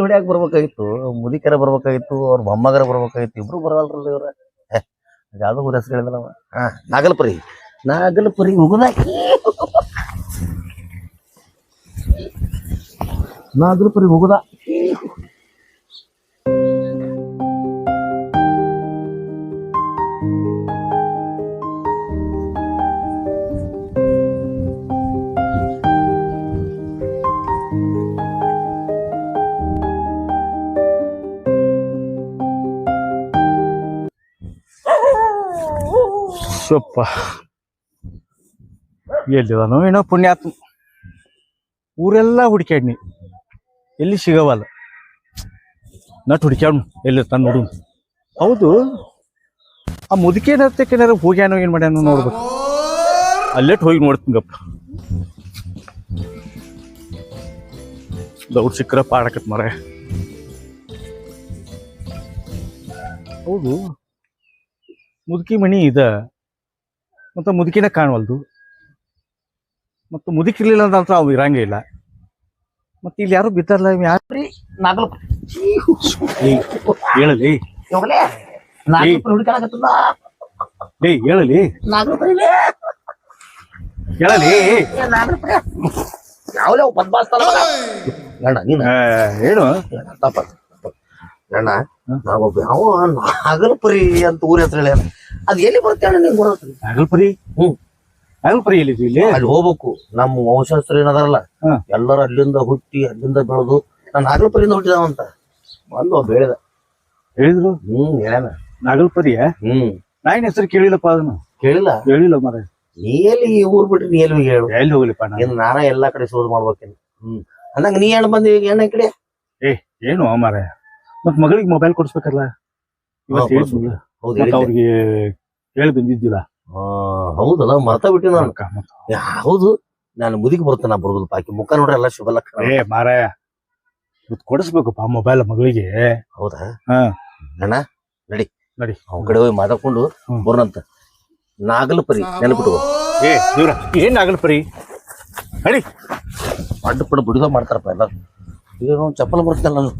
ಅವನವನ್ ಬರಬೇಕಾಗಿತ್ತು ಬರ್ಬೇಕಾಗಿತ್ತು, ಮುದಿಕರ ಬರ್ಬೇಕಾಗಿತ್ತು, ಅವ್ರ ಮೊಮ್ಮಗರ ಬರ್ಬೇಕಾಗಿತ್ತು, ಇಬ್ರು ಬರವಲ್ರಲ್ಲ ಇವ್ರ. ಯಾವ್ದೋ ಊರ ಹೆಸರು ಹೇಳಿದಲ್ಲ ಹಾ, ನಾಗಲ್ಪುರಿ. ನಾಗಲ್ಪುರಿ ಉಗುದಾಕಿ ನಾಗಲ್ಪುರಿ ಉಗುದ ಸೊಪ್ಪ. ಎಲ್ಲಿದಾನೋ ಏನೋ ಪುಣ್ಯಾತ್ಮ. ಊರೆಲ್ಲ ಹುಡುಕ್ಯಾಡ್ನಿ. ಎಲ್ಲಿ ಸಿಗವಲ್ಲ. ನಟ್ ಹುಡುಕ್ಯಾಡ್ನು. ಎಲ್ಲಿ ತಾನು ನೋಡು. ಹೌದು. ಆ ಮುದುಕೇನತ್ತಕ್ಕೇನಾರ ಹೋಗ್ಯಾನೋ ಏನು ಮಾಡ್ಯಾನೋ ನೋಡ್ಬೇಕು. ಅಲ್ಲೇಟ್ ಹೋಗಿ ನೋಡ್ತೀನಿ ಗಪ್ಪ. ದೌಡ್ ಸಿಕ್ಕರ ಪಾಡಕತ್ ಮರ ಹೌದು. ಮುದುಕಿ ಮಣಿ ಇದ. ಮತ್ತು ಮುದುಕಿನ ಕಾಣವಲ್ದು. ಮತ್ತು ಮುದುಕಿರ್ಲಿಲ್ಲ ಅಂತ ಅವು ಇರಂಗೇ ಇಲ್ಲ. ಮತ್ತೆ ಇಲ್ಲಿ ಯಾರು ಬಿದ್ದಾರಲ್ಲ ನಾಗಲ್ಪರಿ ಏಯ್, ಹೇಳಲಿ. ಹೋಗ್ಲೇ ನಾಗಲ್ಪರಿ ಹುಡುಕಾಡಕತ್ತದ ಏಯ್ ಹೇಳಲಿ. ನಾಗಲ್ಪರಿ ಹೇಳಲಿ. ಯಾವಲೇ ಬದ್ಮಾಸ್ತಲ್ಲ ಗಂಡ ನೀನು. ಆ, ಏನು ತಪ್ಪ. ನಾವೊಬ್ಬ ಯಾವ ನಾಗಲ್ಪುರಿ ಅಂತ ಊರ ಹೆಸರು ಹೇಳ್ಯಾನ ಅದ್ ಎಲ್ಲಿ ಬರುತ್ತೆ ನಿಂಗೆ ನಾಗಲ್ಪರಿ? ಹ್ಮ್. ನಾಗಲ್ಪರಿ ಎಲ್ಲಿದ್ವಿ ಇಲ್ಲಿ? ಅಲ್ಲಿ ಹೋಗ್ಬೇಕು. ನಮ್ಮ ವಂಶಸ್ಥರು ಏನದಾರಲ್ಲ ಹಾ. ಎಲ್ಲರೂ ಅಲ್ಲಿಂದ ಹುಟ್ಟಿ ಅಲ್ಲಿಂದ ಬೆಳೆದು ನಾನು ನಾಗಲ್ಪರಿಯಿಂದ ಹುಟ್ಟಿದವಂತ ಬಂದು ಬೆಳೆದ ಹೇಳಿದ್ರು? ಹ್ಮ್ ಹೇಳ ನಾಗಲ್ಪರಿಯ? ಹ್ಮ್ ನಾಯಿನ ಹೆಸರು ಕೇಳಿಲ್ಲಪ್ಪ ಅದನ್ನು? ಕೇಳಿಲ್ಲ. ಹೇಳಿಲ್ಲ ಮರ ನೀ ಎಲ್ಲಿ ಈ ಊರ್ ಬಿಟ್ರಿ ನೀ ಎಲ್ಲಿ ಹೇಳು? ಎಲ್ಲಿ ಹೋಗ್ಲಿಪ್ಪ ನಾನು? ಇನ್ನು ನಾನ ಎಲ್ಲಾ ಕಡೆ ಶೋಧ ಮಾಡ್ಬೇಕೇನು. ಹ್ಮ್ ಅಂದಂಗ ನೀ ಹೇಳ ಬಂದಿ ಈಗ ಎಣ್ಣೆ ಕಡೆ ಏ ಏನು ಮರ ಮತ್ ಮಗಳಿಗೆ ಮೊಬೈಲ್ ಕೊಡ್ಸ್ಬೇಕಲ್ಲ? ಇವತ್ತು ಹೇಳಿದ್ನಲ್ಲ. ಹೌದು ಮತ್ತ್. ಅವ್ರಿಗೆ ಹೇಳಿ ಬಂದಿದ್ದಿಲ್ಲ ಆ, ಹೌದಲ್ಲ ಮರ್ತ ಬಿಟ್ಟಿ ನಾನು. ಹೌದು ನಾನು ಮುದಿಗೆ ಬರ್ತೇನೆ ನಾ ಬರೋದಿಲ್ಲ ಆಕಿ ಮುಖ ನೋಡ್ರಿ ಎಲ್ಲ ಶುಭ ಲಕ್ಷಣ. ಏ ಮಾರಾಯ. ಇವತ್ತು ಕೊಡಿಸ್ಬೇಕಪ್ಪ ಮೊಬೈಲ್ ಮಗಳಿಗೆ. ಹೌದಾ? ಹಾ. ಅಣ್ಣ ನಡಿ. ನಡಿ. ಅವ್ನ ಕಡೆ ಹೋಗಿ ಮಾತಾಡ್ಕೊಂಡು ಬರೋಣಂತ ಬರೋಣಂತ. ನಾಗಲ್ಪರಿ ನೆನಪಿಟ್ಟು ಏ ಇವ್ರ ಏನ್ ನಾಗಲ್ಪರಿ? ನಡಿ. ಅಡ್ಡ ಪಡ ಬಿಡುದ ಮಾಡ್ತಾರಪ್ಪ ಎಲ್ಲ ಚಪ್ಪಲ್ ಬರ್ತಲ್ಲ ನಾನು.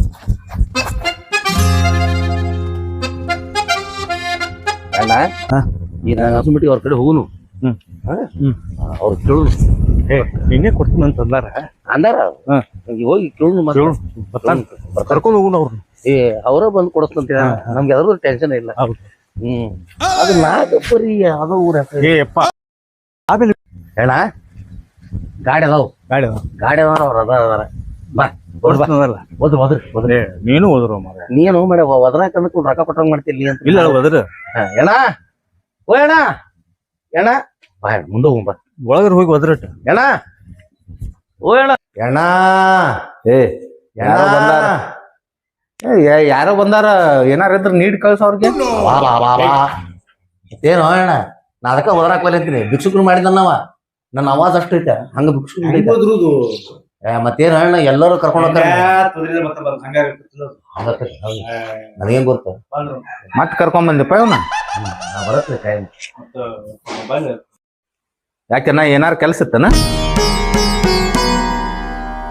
ಅಣ್ಣ. ಹಾ. ಈ ನಾನು ಹಸುಮಿಟಿ ಅವ್ರ ಕಡೆ ಹೋಗುನು. ಅವ್ರು ಕೇಳು ನಿನ್ನೆ ಕೊಡ್ತೀನಿ ಅಂತ ಅಂದಾರ? ಅಂದಾರ. ಹೋಗಿ. ಕೇಳು. ಕರ್ಕೊಂಡು ಹೋಗುಣ ಅವ್ರನ್ನ ಏ ಅವರ ಬಂದು ಕೊಡಸ್ತಂತ ನಮ್ಗೆ ಯಾವ್ದು ಟೆನ್ಷನ್ ಇಲ್ಲ. ಹ್ಮ್. ಅದು ನಾಗಪರಿ ಯಾವ್ದೋ ಊರ ಹೆಸರು. ಆಮೇಲೆ ಅಣ್ಣ ಗಾಡಿ ಅದಾವ. ಗಾಡಿ ಅದಾವ. ಗಾಡಿ ಅದಾವ ಅವ್ರ ಅದಾರ. ಬಾ ಬಾ. ಒದ್ರಿ ಒದ್ರ ಒದ್ರ ಏ ನೀನು ಹೋದ್ರು ಮಾರ ನೀನು ಮಾಡ ಒದ್ರಾಕ ಅಂದ್ಕೊಂಡು ರೊಕ್ಕ ಕೊಟ್ಟಂಗ್ ಮಾಡ್ತಿಲ್ಲ ನೀ ಅಂತ. ಇಲ್ಲ ಹೋದ್ರ ಹಾ, ಅಣ್ಣ ಓ ಅಣ್ಣ ಅಣ್ಣ ಬಾ ಮುಂದೆ ಹೋಗ್ ಬಾ. ಒಳಗರ ಹೋಗಿ ಒದ್ರಟ್ ಅಣ್ಣ ಓ ಅಣ್ಣ ಅಣ್ಣ ಏ ಯಾರೋ ಬಂದಾರ. ಏ, ಯಾ- ಯಾರೋ ಬಂದಾರ ಏನಾರ ಇದ್ರ ನೀಡ್ ಕಳ್ಸ ಅವ್ರಿಗೆ. ಬಾ, ವಾ ವಾ ವಾ ಏನೋ ಅಣ್ಣ ನಾ ಅದಕ್ಕ ಒದರಾಕ್ ಬರತ್ತೀನಿ ಭಿಕ್ಷುಕರು ಮಾಡಿದನ್ನವ ನನ್ನ ಆವಾಜ್ ಅಷ್ಟು ಐತೆ ಹಂಗ ಭಿಕ್ಷುಕರು ಏ ಮತ್ತೇನು ಅಣ್ಣ ಎಲ್ಲರೂ ಕರ್ಕೊಂಡು ಹೋಗ್ತಾರೆ ನನಗೇನ್ ಗೊತ್ತು? ಮತ್ ಕರ್ಕೊಂಡ್ ಬಂದಿಪ್ಪ ಇವನ? ನಾ ಬರತ್ತೆ ಟೈಮ್ ಯಾಕೆ ನಾ ಏನಾರ ಕೆಲ್ಸ ಇತ್ತನ?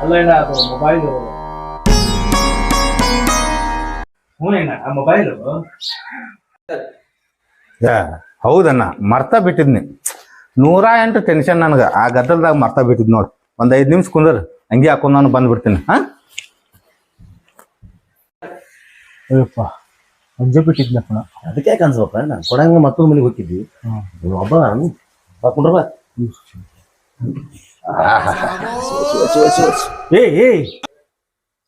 ಅಲ್ಲ ಅದು ಮೊಬೈಲ್ ಹ್ಞೂ ಏನ ಆ ಮೊಬೈಲ್ ಹೌದಣ್ಣ ಮರ್ತಾ ಬಿಟ್ಟಿದ್ನಿ. ನೂರಾ ಎಂಟು ಟೆನ್ಷನ್ ನನಗ. ಆ ಗದ್ದಲ್ದಾಗ ಮರ್ತಾ ಬಿಟ್ಟಿದ್ ನೋಡ್. ಒಂದ್ ಐದ್ ನಿಮಿಷ ಕುಂದ್ರ. ಹಂಗೆ ಹಾಕೊಂಡು ನಾನು ಬಂದ್ಬಿಡ್ತೀನಿ ಹಾ? ಅಯ್ಯಪ್ಪ ಅಂಜೆ ಬಿಟ್ಟಿದ್ನಪ್ಪ. ಅದಕ್ಕೆ ಯಾಕೆ ಅನ್ಸಪ್ಪ? ನಾನು ಕೊಡಂಗ ಮತ್ತೊಂದು ಮನೆಗೆ ಹೋಗಿದ್ವಿ ಒಬ್ಬ ಕುಂಡ್ರ ಬಾ. ಏ ಏ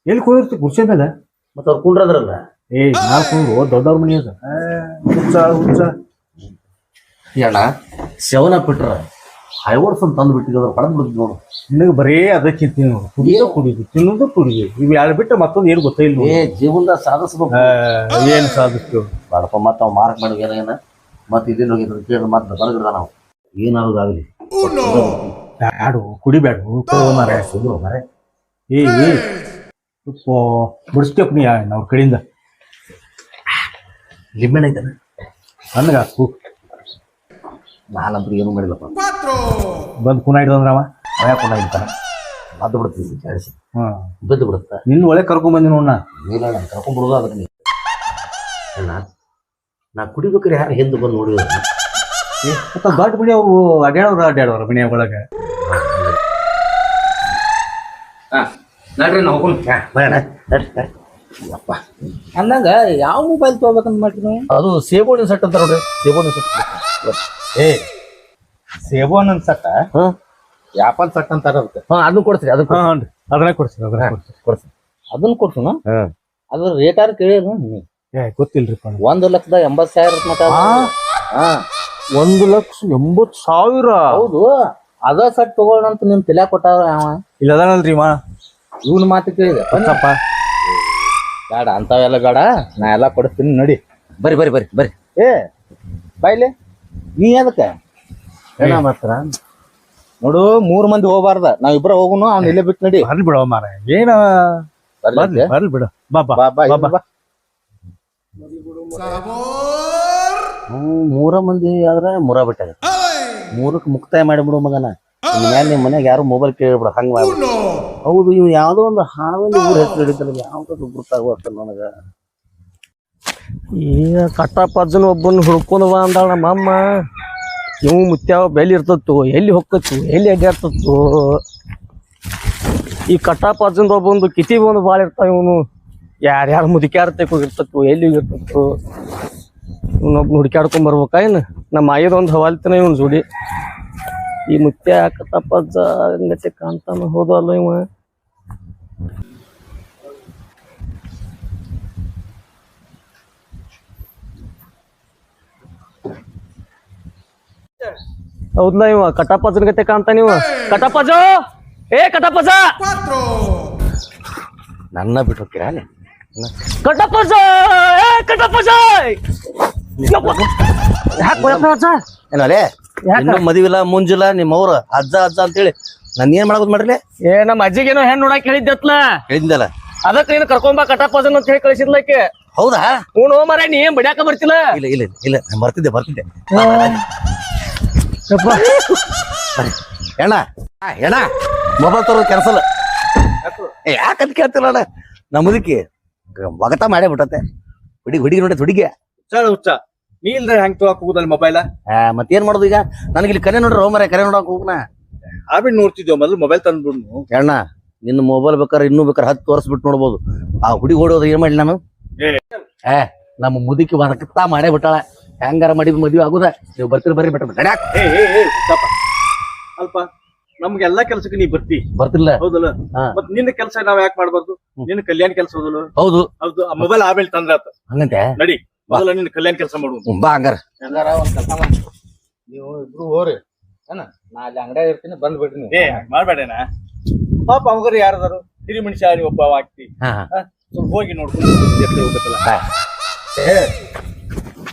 ಎಲ್ಲಿ ಕುಂದಿರ್ತಿ? ಕುರ್ಚಿ ಮೇಲೆ? ಮತ್ತೆ ಅವ್ರು ಕುಂಡ್ರದ್ರಲ್ಲ ಏ ನಾ ಕುಂದ್ರು ದೊಡ್ಡವ್ರ ಮನೆ ಅದ. ಏ, ಹುಚ್ಚ ಹುಚ್ಚ. ಅಣ್ಣ ಶವನ ಬಿಟ್ರ. ಹೈವರ್ಸ್ ಅಂತ ತಂದು ಬಿಟ್ಟಿದ್ರು ಹೊಡೆದ್ ಬಿಡ್ತು ನೋಡು. ನಿನಗೆ ಬರೇ ಅದ ಚಿಂತೆ ನೋಡು. ಕುಡಿಯೋದು ಕುಡಿದು ತಿನ್ನೋದು ಕುಡಿದು. ಇವು ಯಾರು ಬಿಟ್ಟು ಮತ್ತೊಂದು ಏನು ಗೊತ್ತಿಲ್ಲ ಏ ಜೀವನದಾಗ ಸಾಧಿಸ್ಬೇಕು. ಏನು ಸಾಧಿಸ್ತೀವಿ ಬಾಡಪ್ಪ ಮತ್ತೆ ಅವ್ ಮಾರ್ಕ್ ಮಾಡಿ ಏನೇನ ಮತ್ತೆ ಇದನ್ನ ಹೋಗಿದ್ರು ಕೇಳಿದ್ರೆ ಮತ್ತೆ ಬರಗಿದ ನಾವು. ಏನಾಗೋದಾಗಲಿ ಬ್ಯಾಡು ಕುಡಿಬ್ಯಾಡು ಮಾರ ಸುಳ್ಳು ಮರೆ ಏ ಏ. ಬಿಡಿಸ್ತೇಪ್ ನೀ ಅವ್ರ ಕಡೆಯಿಂದ. ಲಿಂಬೆಣ್ಣ ಐತನ? ನನಗೆ ಹಾಕು ನಾನಂತೂ ಏನು ಮಾಡಿಲ್ಲಪ್ಪ. ಬಂದು ಕುನ ಅಂದ್ರೆ ಅವ ಕುನ ಇರ್ತಾನ ಅದು ಬಿಡ್ತೀವಿ ಜಾಡಿಸಿ ಹ್ಞೂ ಬಿದ್ದು ಬಿಡುತ್ತ? ನಿನ್ನ ಒಳ್ಳೆ ಕರ್ಕೊಂಡ್ ಬಂದಿ ನೋಡ ಇಲ್ಲ ನಾನು ಕರ್ಕೊಂಡ್ಬಿಡೋದು ಅದಕ್ಕೆ ನೀ ಅಣ್ಣ ನಾ ಕುಡಿಬೇಕಾರೆ ಯಾರು ಹಿಂದೆ ಬಂದು ನೋಡಿ ಮತ್ತು ದೊಡ್ಡ ಬಿಡಿ ಅವರು ಅಡ್ಯಾಡವ್ರ ಅಡ್ಯಾಡವ್ರ ಮನೆ ಒಳಗೆ. ನಡ್ರಿ ನಾವು ಹೋಗೋಣ. ಬೇಡ ನಡ್ರಿ, ನಡ್ರಿ. ಯಪ್ಪ. ಅಂದಂಗ ಯಾವ ಮೊಬೈಲ್ ತಗೋಬೇಕಂತ ಮಾಡ್ತೀನಿ ನೀವು? ಅದು ಸೇಬೋಣಿನ ಸೆಟ್ ಅಂತ ನೋಡ್ರಿ ಸೇಬೋಣಿನ ಸೆಟ್. ಏ ಸೇಬೋನ್ ಅನ್ಸತ್ತ ಹಾ. ಯಾಪಲ್ ಸಟ್ ಅಂತಾರ ಅದಕ್ಕೆ. ಹಾ ಅದನ್ನ ಕೊಡ್ತೀರಿ ಅದಕ್ಕೆ ಹಾ ಅದನ್ನ ಕೊಡ್ಸಿ ಅದನ್ನ ಕೊಡ್ತೀನಿ ಕೊಡ್ತೀರಿ. ಅದನ್ನ ಕೊಡ್ಸೋಣ ಹಾ. ಅದ್ರ ಆರು ಕೇಳಿದ್ರು ಏ ಗೊತ್ತಿಲ್ರಿಪ್ಪ. ಒಂದು ಲಕ್ಷದ ಎಂಬತ್ತು ಸಾವಿರ ಮಟ ಹಾ. ಒಂದು ಲಕ್ಷ ಎಂಬತ್ತು ಸಾವಿರ? ಹೌದು. ಅದ ಸಟ್ ತಗೊಳ್ಳೋಣ ಅಂತ ನಿಮ್ ತಲೆ ಕೊಟ್ಟ ಅವ? ಇಲ್ಲ ಅದನಲ್ರಿ ಮಾ ಇವನ್ ಮಾತು ಕೇಳಿದೆ. ಗೊತ್ತಪ್ಪ ಬೇಡ ಅಂಥವೆಲ್ಲ ಬೇಡ. ನಾ ಎಲ್ಲ ಕೊಡಿಸ್ತೀನಿ ನಡಿ. ಬರ್ರಿ ಬರ್ರಿ ಬರ್ರಿ ಬರ್ರಿ. ಏ ಬಾಯ್ಲೆ ನೀ ಅದಕ್ಕೆ ಏನ ಮಾತ್ರ ನೋಡು ಮೂರ್ ಮಂದಿ ಹೋಗ್ಬಾರ್ದ. ನಾವ್ ಇಬ್ರ ಹೋಗುನು ಅವ್ನ ಇಲ್ಲೇ ಬಿಟ್ಟು ನಡಿ. ಬರ್ಲಿ ಬಿಡೋ ಮಾರ ಏನ ಬರ್ಲಿ ಬರ್ಲಿ ಬಿಡು. ಬಾ ಬಾ ಬಾ ಬಾ ಮೂರ ಮಂದಿ ಆದ್ರೆ ಮೂರ ಬಿಟ್ಟಾಗ ಮೂರಕ್ಕೆ ಮುಕ್ತಾಯ ಮಾಡಿ ಬಿಡು ಮಗನ. ನಿಮ್ಮ ನಿಮ್ ಮನ್ಯಾಗ ಯಾರು ಮೊಬೈಲ್ ಕೇಳಿಬಿಡ ಹಂಗ ಹೌದು ಇವ್ ಯಾವ್ದೋ ಒಂದು ಹಾವಿನ ಊರ್ ಹೆಸರು ಹಿಡಿತಲ್ಲ ಯಾವ್ದು ಗೊತ್ತಾಗುವತ್ತ ನನಗ. ಈಗ ಕಟ್ಟಪ್ಪಜ್ಜನ ಒಬ್ಬನ ಹುಡ್ಕೊಂಡು ಬಾ ಅಂದಾಳ ನಮ್ಮ ಅಮ್ಮ. ಇವು ಮುತ್ಯಾವ ಬೆಲ್ಲಿ ಇರ್ತತ್ತು ಎಲ್ಲಿ ಹೊಕ್ಕತ್ತು ಎಲ್ಲಿ ಅಡ್ಡಾಡ್ತತ್ತು ಈ ಕಟ್ಟಪ್ಪಜ್ಜನ ಒಬ್ಬಂದು ಕಿತಿ ಒಂದು ಭಾಳ ಇರ್ತಾವ ಇವನು. ಯಾರ್ಯಾರು ಮುದುಕ್ಯಾರ ತೆಗೋಗಿರ್ತತ್ತು ಎಲ್ಲಿ ಇರ್ತತ್ತು. ಇವನೊಬ್ಬ ಹುಡುಕ್ಯಾಡ್ಕೊಂಡ್ ಬರ್ಬೇಕಾ ಏನು? ನಮ್ಮ ಆಯದೊಂದು ಹವಾಲ್ತನ ಇವನ್ ಜೋಡಿ. ಈ ಮುತ್ಯ ಕಟ್ಟಪ್ಪಜ್ಜ ಹಂಗತೆ ಕಾಣ್ತಾನ ಹೋದಲ್ಲ ಇವ? ಹೌದ್ಲ ಇವ ಕಟಪಜನ ಗತೆ ಕಾಣ್ತಾನ ಇವ? ಕಟಪಜ ಏ ಕಟಪಜ ನನ್ನ ಬಿಟ್ಟು ಹೋಗ್ತೀರಾ ಕಟಪಜ ಏ ಕಟಪಜ ಯಾಕೆ ಕಟಪಜ ಏನಲ್ಲೇ ಇನ್ನು ಮದುವಿಲ್ಲ ಮುಂಜಿಲ್ಲ ನಿಮ್ಮ ಅವ್ರ ಅಜ್ಜ ಅಜ್ಜ ಅಂತೇಳಿ. ನಾನು ಏನ್ ಮಾಡೋದು ಮಾಡ್ರಿ ಏ ನಮ್ಮ ಅಜ್ಜಿಗೇನೋ ಹೆಣ್ಣು ನೋಡಕ್ ಹೇಳಿದ್ದತ್ಲ. ಹೇಳಿದ್ದಲ್ಲ ಅದಕ್ಕೆ ನೀನು ಕರ್ಕೊಂಬ ಕಟಪಜನ್ ಅಂತ ಹೇಳಿ ಕಳಿಸಿದ್ಲಕ್ಕೆ. ಹೌದಾ? ಹ್ಞೂ ಮರ ನೀ ಏನ್ ಬಿಡ್ಯಾಕ ಬರ್ತಿಲ್ಲ? ಇಲ್ಲ ಇಲ್ಲ ಇಲ್ಲ ನಾನ್ ಬರ್ತಿದ್ದೆ ಬರ್ತಿದ್ದೆ. ಎಣ್ಣ ಆ, ಎಣ್ಣ ಮೊಬೈಲ್ ತರೋದು ಕ್ಯಾನ್ಸಲ್ ಯಾಕಂತ ಕೇಳ್ತಿಲ್ಲ ಅಣ್ಣ? ನಮ್ಮದಕ್ಕೆ ಮುದುಕಿ ಒಗತ ಮಾಡೇ ಬಿಟ್ಟತೆ ಹುಡುಗಿ ಹುಡುಗಿ ನೋಡಿ ಹುಡುಗಿ. ಹುಚ್ಚ ಹುಚ್ಚ. ನೀ ಇಲ್ದ ಹೆಂಗ್ ತಗೋಕ್ ಹೋಗುದಲ್ಲ ಮೊಬೈಲ ಮತ್ತೇನ್ ಮಾಡೋದು ಈಗ? ನನಗೆ ಇಲ್ಲಿ ಕರೆ ನೋಡ್ರಿ ಹೋಮರ ಕರೆ ನೋಡಕ್ ಹೋಗ್ನ? ಆಬಿಡ್ ನೋಡ್ತಿದ್ವಿ ಮೊದಲು ಮೊಬೈಲ್ ತಂದ್ಬಿಡ್ನು. ಎಣ್ಣ ನಿನ್ನ ಮೊಬೈಲ್ ಬೇಕಾದ್ರೆ ಇನ್ನೂ ಬೇಕಾರೆ ಹತ್ತು ವರ್ಷ ಬಿಟ್ಟು ನೋಡ್ಬೋದು. ಆ ಹುಡುಗಿ ಓಡೋದು ಏನ್ ಮಾಡ್ಲಿ ನಾನು? ಏ. ನಮ್ಮ ಮುದುಕಿ ಬರಕತ್ತಾ ಮಾಡೇ ಬಿಟ್ಟಾಳ. ಹೆಂಗಾರ ಮಾಡಿದ ಮದ್ವೆ ಆಗುದ? ನೀವು ಬರ್ತೀರಿ ಬರ್ರಿ ಬಿಟ್ಟ ಅಲ್ಪ ನಮ್ಗೆಲ್ಲಾ ಕೆಲ್ಸಕ್ಕೆ ನೀ ಬರ್ತಿ. ಬರ್ತಿಲ್ಲ ಹೌದಲ್ಲ. ಮತ್ ನಿನ್ನ ಕೆಲಸ ನಾವ್ ಯಾಕೆ ಮಾಡ್ಬಾರ್ದು? ನಿನ್ನ ಕಲ್ಯಾಣ ಕೆಲಸ ಹೌದಲ್ಲ? ಹೌದು. ಹೌದು ಆ ಮೊಬೈಲ್ ಆಮೇಲೆ ತಂದ್ರ ನಡಿ. ಮೊದಲ ನಿನ್ನ ಕಲ್ಯಾಣ ಕೆಲಸ ಮಾಡುವ ಬಾ ಹಂಗಾರ. ಹೆಂಗಾರ ಒಂದ್ ಕೆಲಸ ಮಾಡಿ. ನೀವು ಇಬ್ರು ಹೋರಿ. ಏನ? ನಾ ಅಲ್ಲಿ ಅಂಗಡಿಯಾಗ ಇರ್ತೀನಿ ಬಂದ್ ಬಿಡ್ರಿ ನೀವು ಏ ಮಾಡ್ಬೇಡೇನ? ಪಾಪ ಅವಂಗರು ಯಾರದಾರು? ಹಿರಿ ಮನುಷ್ಯ ರೀ ಒಬ್ಬ ಆಗ್ತಿ ಹಾ ಹಾ. ಸ್ವಲ್ಪ ಹೋಗಿ ನೋಡ್ಕೊಂಡು ಎತ್ತಿ ಹೋಗ್ಬೇಕಲ್ಲ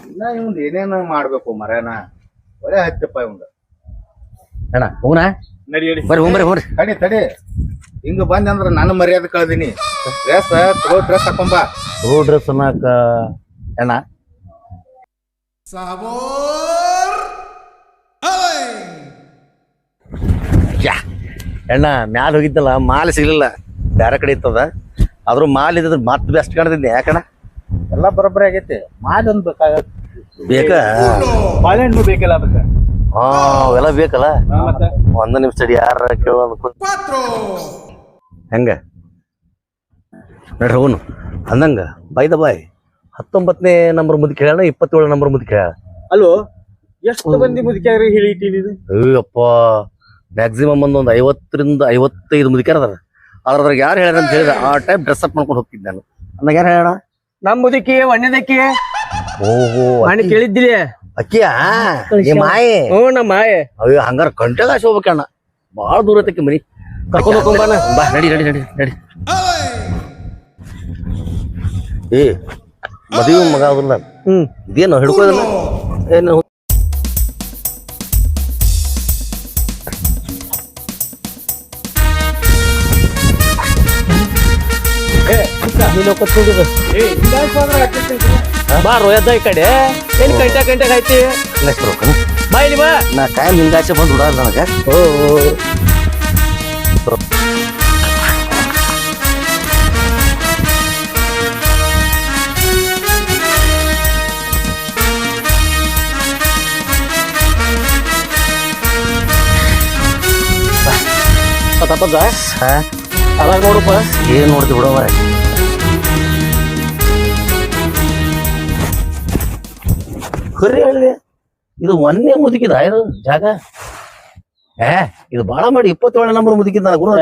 ಇನ್ನ ಇವ್ನ್ ಏನೇನ ಮಾಡ್ಬೇಕು ಮರೇನ ಒಳ್ಳೆ ಹತ್ತಪ್ಪ ಇವಂದ ಅಣ್ಣ ಹೋಗುನ? ನಡಿ ಹೇಳಿ ಬರ್ರಿ ಹೋಗ್ಬರ್ರಿ ಹೋಗ್ರಿ. ತಡಿ ತಡಿ. ಹಿಂಗ ಬಂದೆ ಅಂದ್ರ ನನ್ನ ಮರ್ಯಾದೆ ಕಳ್ದೀನಿ. ಡ್ರೆಸ್ ತಗೋ ಡ್ರೆಸ್ ಹಾಕೊಂಬಾ ರೋ ಡ್ರೆಸ್ ಅನ್ನಕ ಅಣ್ಣ. ಯಾ. ಅಣ್ಣ ಮ್ಯಾಲ ಹೋಗಿದ್ದಲ್ಲ ಮಾಲ್ ಸಿಗ್ಲಿಲ್ಲ. ಬೇರೆ ಕಡೆ ಇತ್ತದ. ಆದ್ರೂ ಮಾಲ್ ಇದ್ರೆ ಮತ್ತೆ ಬೆಸ್ಟ್ ಕಾಣ್ತಿದ್ದೆ ಯಾಕಣ್ಣ? ಎಲ್ಲ ಬರೋಬ್ಬರಿ ಆಗೈತಿ. ಮಾಲ್ ಒಂದು ಬೇಕಾಗತ್ತೆ. ಬೇಕಾ? ಬಾಳೆಹಣ್ಣು ಬೇಕಲ್ಲ ಅದಕ್ಕೆ? ಹಾ ಅವೆಲ್ಲ ಬೇಕಲ್ಲ? ಒಂದ್ ನಿಮಿಷ ತಡಿ ಯಾರ ಕೇಳೋದು ಹೆಂಗ? ನಡ್ರಿ ಹೋಗುನು ಅಂದಂಗ ಬೈ ದ ಬಾಯ್. ಹತ್ತೊಂಬತ್ತನೇ ನಂಬರ್ ಮುದಿ ಕೇಳ ಇಪ್ಪತ್ತೇಳು ನಂಬರ್ ಮುದಿ ಕೇಳ ಅಲ್ಲೋ ಎಷ್ಟು ಮಂದಿ ಮುದುಕಿಯಾರಿ ಹೇಳಿಟಿ ನೀನು ಅಯ್ಯಪ್ಪ ಮ್ಯಾಕ್ಸಿಮಮ್ ಒಂದು ಐವತ್ತರಿಂದ ಐವತ್ತೈದು ಮುದುಕ್ಯಾರ ಅದಾರ ಅದ್ರಾಗ. ಯಾರು ಹೇಳ್ಯಾರ ಅಂತ ಹೇಳಿದ ಆ ಟೈಪ್ ಡ್ರೆಸ್ ಅಪ್ ಮಾಡ್ಕೊಂಡು ಹೋಗ್ತಿದ್ದೆ ನಾನು. ಅಂದಾಗ ಯಾರು ಹೇಳ ನಮ್ಮ ಮುದುಕಿ ಒಣ್ಣದಕ್ಕಿ ಓಹೋ ಅಣ್ಣ ಕೇಳಿದ್ದಿಲ್ಲ ಅಕ್ಕಿಯಾ? ಮಾಯಿ? ಹ್ಞೂ ನಮ್ಮ ಮಾಯೆ. ಅಯ್ಯೋ ಹಂಗಾರ ಗಂಟೆಗಾಶ ಹೋಗ್ಬೇಕಣ್ಣ ಭಾಳ ದೂರ ಐತಕ್ಕೆ ಮನಿ. ಕರ್ಕೊಂಡು ಹೋಗ್ಕೊಂಬಾನ ಬಾ ನಡಿ ನಡಿ ನಡಿ ನಡಿ. ಏ ಮದುವೆ ಮಗ ಅದಲ್ಲ ಹ್ಮ್. ಇದೇನು ಹಿಡ್ಕೋದಿಲ್ಲ ಏನು ನೀನು ಕತ್ಕೊಂಡಿದ್ದು ಏ ಹಿಂಗಾಗಿ ಹೋದ್ರೆ ಆಕೈತಿ. ಬಾ ರೋಯದ ಈ ಕಡೆ. ಏನ್ ಗಂಟೆ ಗಂಟೆಗೆ ಐತಿ ಹಿಂಗಾಸ್ ಬರ್ಬೇಕನ ಬಾ ಇಲ್ಲಿ ಬಾ. ನಾ ಕಾಯಂ ಹಿಂಗಾಸೆ ಬಂದು ಬಿಡಲ್ಲ ನನಗೆ. ಓ. ಕಟಪದ ಹಾ? ಅದಾಗ ನೋಡಪ್ಪ. ಏನ್ ನೋಡ್ತಿ ಬಿಡವ ಕರಿ ಹೇಳಿ ಇದು ಒಂದೇ ಮುದುಕಿದ ಇದು ಜಾಗ? ಏ ಇದು ಬಾಳ ಮಾಡಿ ಇಪ್ಪತ್ತೇಳು ನಂಬರ್ ಮುದುಕಿದ ಗುರು.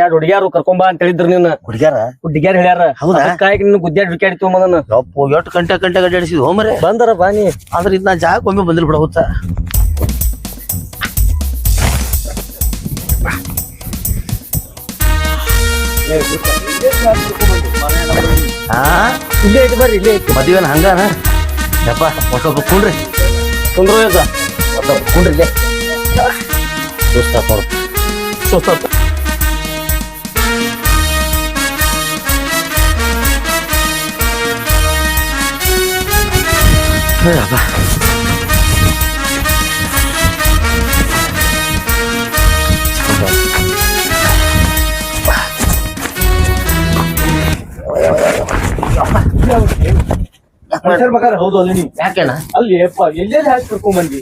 ಎರಡು ಹುಡುಗ್ಯಾರು ಕರ್ಕೊಂಬಾ ಅಂತ ಹೇಳಿದ್ರು ನೀನ್ ಹುಡುಗ್ಯಾರ? ಹುಡುಗ್ಯಾರ ಹೇಳ್ಯಾರ. ಹೌದಾ? ಕಾಯಕ್ ನಿನ್ನ ಗುದ್ದಾಡಿ ಹುಡುಕ್ಯಾಡಿ ತೊಗೊಂಬಂದನ. ಯಪ್ಪು ಎಷ್ಟು ಗಂಟೆ ಗಂಟೆ ಗಡ್ಡಾಡಿಸಿದ್ ಹೋಮರೆ? ಬಂದರ ಬಾನಿ ಆದ್ರೆ ಇದು ನಾ ಜಾಗ ಒಮ್ಮೆ ಬಂದಿಲ್ಲ ಬಿಡ ಹುಚ್ಚ. ಹಾ? ಇಲ್ಲೇ ಐತಿ ಬರ್ರಿ ಇಲ್ಲೇ ಐತಿ ಮದುವೆನ ಹಂಗಾನ? ಯಪ್ಪ ಒಂದ್ ಸ್ವಲ್ಪ ಕುಂಡ್ರಿ. ಕುಂದ್ರು ಅದ ಒಂದ್ ಸ್ವಲ್ಪ ಕುಂಡ್ರಿ ಇಲ್ಲೇ ಸುಸ್ತ ನೋಡು ಸುಸ್ತ ಯಪ್ಪ. ಮನುಷ್ಯರ್ ಬೇಕಾದ್ರೆ ಹೌದು ಅಲ್ಲಿ ನೀವು. ಅಲ್ಲಿ ಅಪ್ಪ ಎಲ್ಲೆಲ್ಲಿ ಹಾಕಿ ಕರ್ಕೊಂಡ್ ಬಂದಿ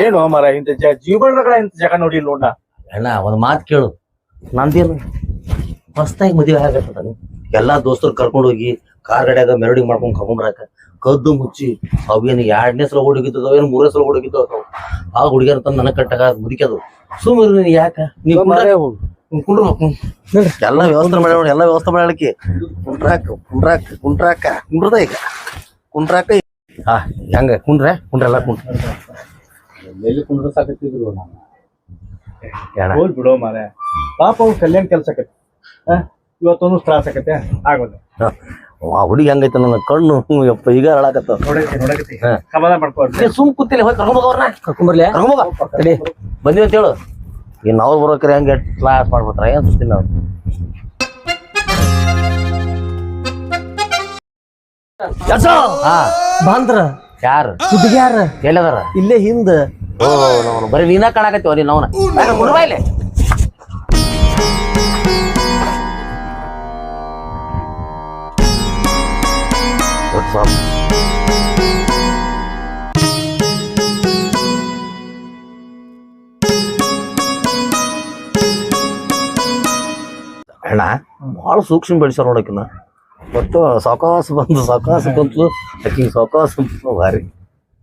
ಏನು ಮರ ಇಂತ ಜೀವನಗಳ ಇಂತ ಜಾಗ ನೋಡಿ ನೋಡ ಅಣ್ಣ ಒಂದ್ ಮಾತು ಕೇಳು. ನಂದೇನು? ಹೊಸ್ತಾಗಿ ಮದುವೆ ಆಗತ್ತದ ಎಲ್ಲಾ ದೋಸ್ತರು ಕರ್ಕೊಂಡು ಹೋಗಿ ಕಾರ್ ಗಡಿಯಾಗ ಮೆರವಣಿಗೆ ಮಾಡ್ಕೊಂಡ್ ಕರ್ಕೊಂಡ್ರಾಕ ಕದ್ದು ಮುಚ್ಚಿ ಅವೇನು ಎರಡನೇ ಸಲ ಹುಡುಗಿದ್ದದ ಅವೇನು ಮೂರನೇ ಸಲ ಹುಡುಗಿದ್ದವ ಆ ಹುಡುಗಿಯರ್ ತಂದು ನನಗೆ ಕಟ್ಟಾಗ ಮುದುಕ್ಯದು ಸುಮ್ಮನೆ ಯಾಕೆ ಯಾಕ? ನೀ ಕುಂಡ್ರಬೇಕು ಎಲ್ಲ ವ್ಯವಸ್ಥೆ ಮಾಡಿ ಎಲ್ಲ ವ್ಯವಸ್ಥೆ ಮಾಡಲಿಕ್ಕೆ ಕುಂಡ್ರಾಕ್ ಕುಂಡ್ರಾಕ ಕುಂಡ್ರಾಕ. ಕುಂಡ್ರದ ಈಗ. ಕುಂಡ್ರಾಕ ಹಾ ಹೆಂಗ? ಕುಂಡ್ರೆ? ಎಲ್ಲ ಕುಂಡ್ರ. ಎಲ್ಲಿ ಕುಂದ್ರ ಸಾಕತ್ತಿದ್ರು ಹೋಲ್ ಬಿಡೋ ಮಾರೆ ಪಾಪ ಅವ್ರು ಕಲ್ಯಾಣ ಕೆಲಸ ಆಕತಿ. ಇವತ್ತೊಂದು ತ್ರಾಸ ಆಕತೆ. ಆಗೋದು. ಆ ಹುಡುಗಿ ಹಂಗೈತೆ ನನ್ನ ಕಣ್ಣು? ಯಪ್ಪ ಈಗ ಹಾ. ಸಮಾಧಾನ ಮಾಡ್ಕೊಳ್ರಿ ಏ, ಸುಮ್ ಕೂತಿಲ್ಲ ಹೋಗಿ ಕರ್ಕೊಂಡ್ ಅವ್ರನ್ನ ಕರ್ಕೊಂಬರ್ಲಿ ಕರ್ಕೊಂಬೋಗ ತಡಿ. ಬಂದಿವಿ ಅಂತ ಹೇಳು. ಇನ್ನು ಅವ್ರು ಬರೋಕ್ರೆ ಹಂಗೆ ಕ್ಲಾಸ್ ಮಾಡ್ಬಿಟ್ರ ಏನು ಸುತ್ತಿಲ್ಲ ನಾವು? ಹಾ. ಬಂದ್ರ. ಯಾರು? ಹುಡುಗ್ಯಾರ. ಎಲ್ಲದಾರ? ಇಲ್ಲೇ ಹಿಂದ. ಓ ನಾವು ಬರೀ ನೀನ ಕಾಣಕತ್ತೀವ ನೀನ್ ಅವನ? ಅಣ್ಣ ಭಾಳ ಸೂಕ್ಷ್ಮ ಬೆಳೆಸ್ಯಾರ ನೋಡಕ್ಕಿನ್ನ ಮತ್ತು ಸಾವಕಾಶ ಬಂದು ಸಾವಕಾಶ ಬಂತು. ಅಕ್ಕಿ ಸಾವಕಾಶ ಬಂತು ಭಾರಿ.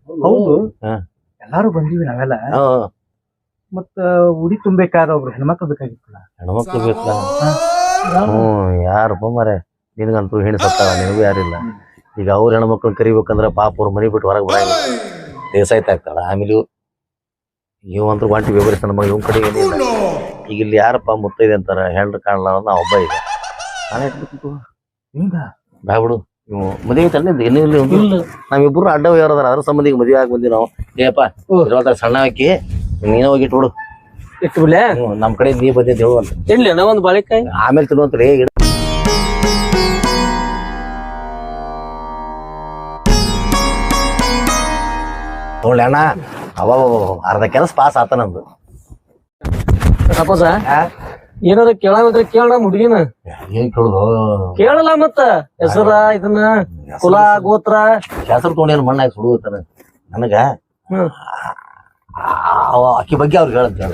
ಹೌದು. ಹಾ. ಎಲ್ಲಾರು ಬಂದೀವಿ ನಾವೆಲ್ಲ. ಮತ್ತ ಉಡಿ ತುಂಬೇಕಾದ್ರೆ ಒಬ್ರು ಹೆಣ್ಮಕ್ಳು ಬೇಕಾಗಿತ್ತಲ್ಲ. ಹೆಣ್ಮಕ್ಳು ಬೇಕಲ್ಲ ಹ್ಞೂ ಯಾರಪ್ಪ ಮರೆ ನಿನಗಂತೂ ಹೆಣ್ಣು ಸತ್ತಾವ ನಿನಗೂ ಯಾರಿಲ್ಲ ಈಗ ಅವ್ರ ಹೆಣ್ಮಕ್ಳು ಕರಿಬೇಕಂದ್ರೆ ಪಾಪ ಅವ್ರ ಮನೆ ಬಿಟ್ಟು ಹೊರಗೆ ಬರಂಗಿಲ್ಲ. ದೇಸಾಯ್ತ ಆಗ್ತಾಳ? ಆಮೇಲೆ ಇವ್- ಅಂತೂ ಒಂಟಿ ವ್ಯವಹರಿಸ್ತಾನ ಮಗ ಇವ್ ಕಡೆ ಏನಿಲ್ಲ ಈಗ ಇಲ್ಲಿ ಯಾರಪ್ಪ ಮುತ್ತೈದೆ ಅಂತಾರೆ ಹೆಂಡ್ರು ಕಾಣಲ್ಲ ಅನ್ನೋ ಒಬ್ಬ ಈಗ? ನಾನು ಬ್ಯಾಬಿಡು ಮದುವೆ ತಂದೆ ಇನ್ನೂ ಇಲ್ಲಿ. ಅಡ್ಡ ಯಾರದಾರ ಅದ್ರ ಸಂಬಂಧಿಗೆ ಮದುವೆ ಆಗಿ ಬಂದಿ ನಾವು. ಏಪ್ಪ ಇರೋದ್ರ ಸಣ್ಣ ಹಾಕಿ ನೀನೇ ಹೋಗಿ ಇಟ್ಬಿಡು ಇಟ್ಟು ಬಿಡ್ಲೆ ಹ್ಞೂ ನಮ್ಮ ಕಡೆ ನೀ ಬಂದಿದ್ದು ಹೇಳು ಅಂತ. ಎಲ್ಲಿ ಒಂದು ಒಂದ್ ಬಾಳೆಕಾಯಿ. ಆಮೇಲೆ ತಿನ್ನುವಂತ್ರಿ ನೋಡ್ಲಿ ಅಣ್ಣ ಅವ ಅರ್ಧ ಕೆಲಸ ಪಾಸ್ ಆತ ನಂದು. ತಪಸ? ಏನಾರ ಕೇಳಂದ್ರೆ ಕೇಳ ಹುಡುಗಿನ. ಏನ್ ಕೇಳುದು? ಕೇಳಲ್ಲ ಮತ್ತ. ಹೆಸರ ಇದನ್ನ ಕುಲ ಗೋತ್ರ. ಹೆಸರು ತೊಗೊಂಡೇನು ಮಣ್ಣಾಗಿ ಸುಡುತ್ತಾನ? ನನಗ. ಅವ ಅಕ್ಕಿ ಬಗ್ಗೆ ಅವ್ರು ಹೇಳಂತ ಹೇಳ.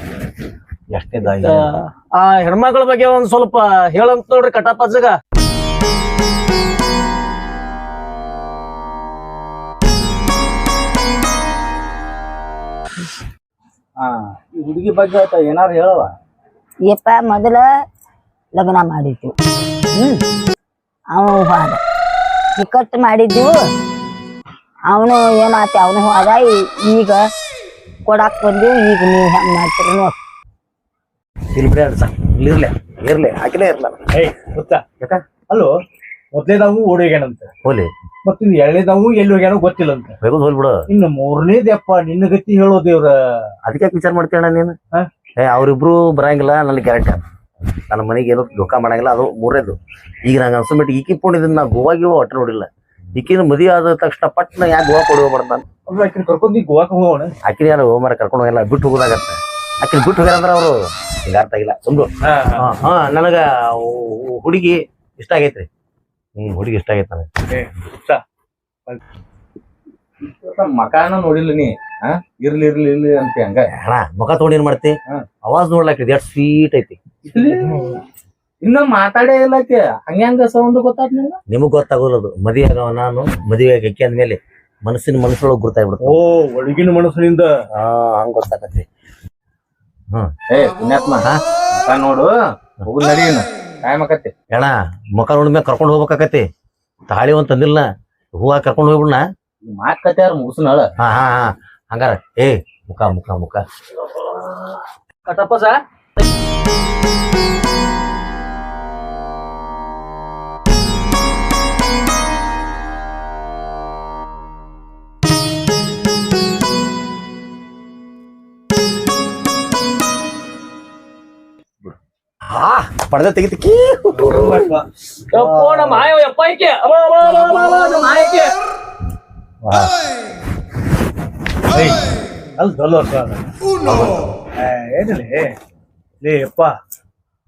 ಎಷ್ಟೇದಾಗಿ ಆ ಹೆಣ್ಮಕ್ಳ ಬಗ್ಗೆ ಒಂದ್ ಸ್ವಲ್ಪ ಹೇಳಂತ ನೋಡ್ರಿ ಕಟಾಪಜ್ಜಗ ಹುಡುಗಿ ಬಗ್ಗೆ ಆಯ್ತಾ? ಏನಾರು ಹೇಳವ ಯಪ್ಪ ಮೊದಲ ಲಗ್ನ ಮಾಡಿದ್ವು ಹ್ಮ್. ಅವನು ಹೋದ ಇಕ್ಕಟ್ಟು ಮಾಡಿದ್ವು ಅವನು ಏನಾತಿ? ಅವನು ಹೋದ ಈಗ ಕೊಡಾಕ್ ಬಂದು ಈಗ ನೀವು ಹೆಂಗ್ ಮಾಡ್ತೀರಿ ನೋಡಿ. ಇಲ್ಲಿ ಬಿಡಿ ಅಡ್ಸ ಇರ್ಲಿ ಇರ್ಲಿ ಹಾಕಿಲೇ ಇರ್ಲ ಏಯ್ ಗೊತ್ತಾ? ಯಾಕ? ಅಲ್ಲೋ ಮೊದ್ಲೇದಾವು ಓಡೋಗ್ಯಾನಂತ. ಹೋಲಿ. ಮತ್ತ ಇನ್ ಎರಡನೇದಾವು ಎಲ್ಲಿ ಹೋಗ್ಯಾನೋ ಗೊತ್ತಿಲ್ಲಂತ. ಬೇಗ ಹೋಲ್ಬಿಡು ಇನ್ನು ಮೂರನೇದಪ್ಪ ನಿನ್ನ ಗತಿ ಹೇಳೋ ಇವ್ರ ಅದಕ್ಕೆ ವಿಚಾರ ಮಾಡ್ತೀಯಣ್ಣ ನೀನು? ಹಾ? ಏ ಅವ್ರಿಬ್ರು ಬರಂಗಿಲ್ಲ ನನ್ನ ಗ್ಯಾರಂಟಿ ನನ್ನ ಮನೆಗೆ ಏನೋ ದುಃಖ ಮಾಡಂಗಿಲ್ಲ ಅದು ಮೂರೇದು ಈಗ ನಂಗೆ ಅನ್ಸಬಿಟ್ಟು ಈಕಿ ಇದನ್ನ ನಾ ಗೋವಾಗಿ ಗಿವಾ ಒಟ್ಟು ನೋಡಿಲ್ಲ. ಈಕಿನ ಮದಿ ಆದ ತಕ್ಷಣ ಪಟ್ನ ಯಾಕೆ ಗೋವಾ ಕೊಡುವ ಬರ್ತಾನೆ ನಾನು? ಆಕಿನ ಕರ್ಕೊಂಡ್ ನೀ ಗೋವಾಕ ಹೋಗೋಣ. ಆಕಿನ ಯಾರು ಹೋಮರ ಕರ್ಕೊಂಡು ಹೋಗಿಲ್ಲ ಬಿಟ್ಟು ಹೋಗೋದಾಗತ್ತೆ. ಆಕಿನ ಬಿಟ್ಟು ಹೋಗ್ಯಾರ ಅಂದ್ರೆ ಅವರು ಈಗ ಅರ್ಥ ಆಗಿಲ್ಲ. ಸುಮ್ರು. ಹಾ. ಹಾ ನನಗ ಹುಡುಗಿ ಇಷ್ಟ ಆಗೈತ್ರಿ. ಹ್ಮ್ ಹುಡುಗಿ ಇಷ್ಟ ಆಗೈತೆ ನನಗೆ. ಮಕಾನ ನೋಡಿಲ್ಲ ನೀ ಇರ್ಲಿ ಇರ್ಲಿ ಇರ್ಲಿ ಅಂತ ಹಂಗ. ಅಣ್ಣ ಮುಖ ತಗೊಂಡು ಏನ್ ಮಾಡ್ತಿ? ಹಾ. ಅವಾಜ್ ನೋಡ್ಲಾಕ ಎಷ್ಟು ಸ್ವೀಟ್ ಐತಿ. ಇನ್ನ ಮಾತಾಡೇ ಇಲ್ಲಕ್ಕೆ ಹಂಗ್ಯಾಂಗ ಸೌಂಡ್ ಗೊತ್ತಾತ್ ನಿಂಗ? ನಿಮಗ್ ಗೊತ್ತಾಗೋದು ಮದುವೆ ಆಗವ ನಾನು ಮದುವೆ ಆಗಿ ಅಕ್ಕಿ ಅಂದ್ಮೇಲೆ ಮನಸ್ಸಿನ ಮನಸ್ಸೊಳಗ್ ಗುರ್ತಾಗ್ಬಿಡ್ತು. ಓ ಒಳಗಿನ ಮನಸ್ಸಿನಿಂದ. ಹಾ ಹಂಗ ಗೊತ್ತಾಗತ್ತಿ. ಏ ಪುಣ್ಯಾತ್ಮ ಮಕ ನೋಡು ಹೋಗು ನಡೀನ ಟೈಮ್ ಆಕತಿ ಅಣ್ಣ ಮುಖ ನೋಡಿದ್ಮೇಲೆ ಕರ್ಕೊಂಡು ಹೋಗ್ಬೇಕಾಕತಿ ತಾಳಿ ಒಂದ್ ತಂದಿಲ್ಲ ಹೂವ ಕರ್ಕೊಂಡು ಹೋಗ್ಬಿಡ್ನ? ಮಾತ್ ಯಾರು ಮುಗಿಸ್ನಾಳ? ಹಾ ಹಾ ಹಾ. ಹಂಗಾರ ಏ ಮುಖ ಮುಖ ಮುಖ. ಕಟಪ್ಪ ಅಲ್ಲಿ ದೊಲ್ಲೋರ್ಸ ಏನಿಲ್ಲ ಲೇ ಅಪ್ಪ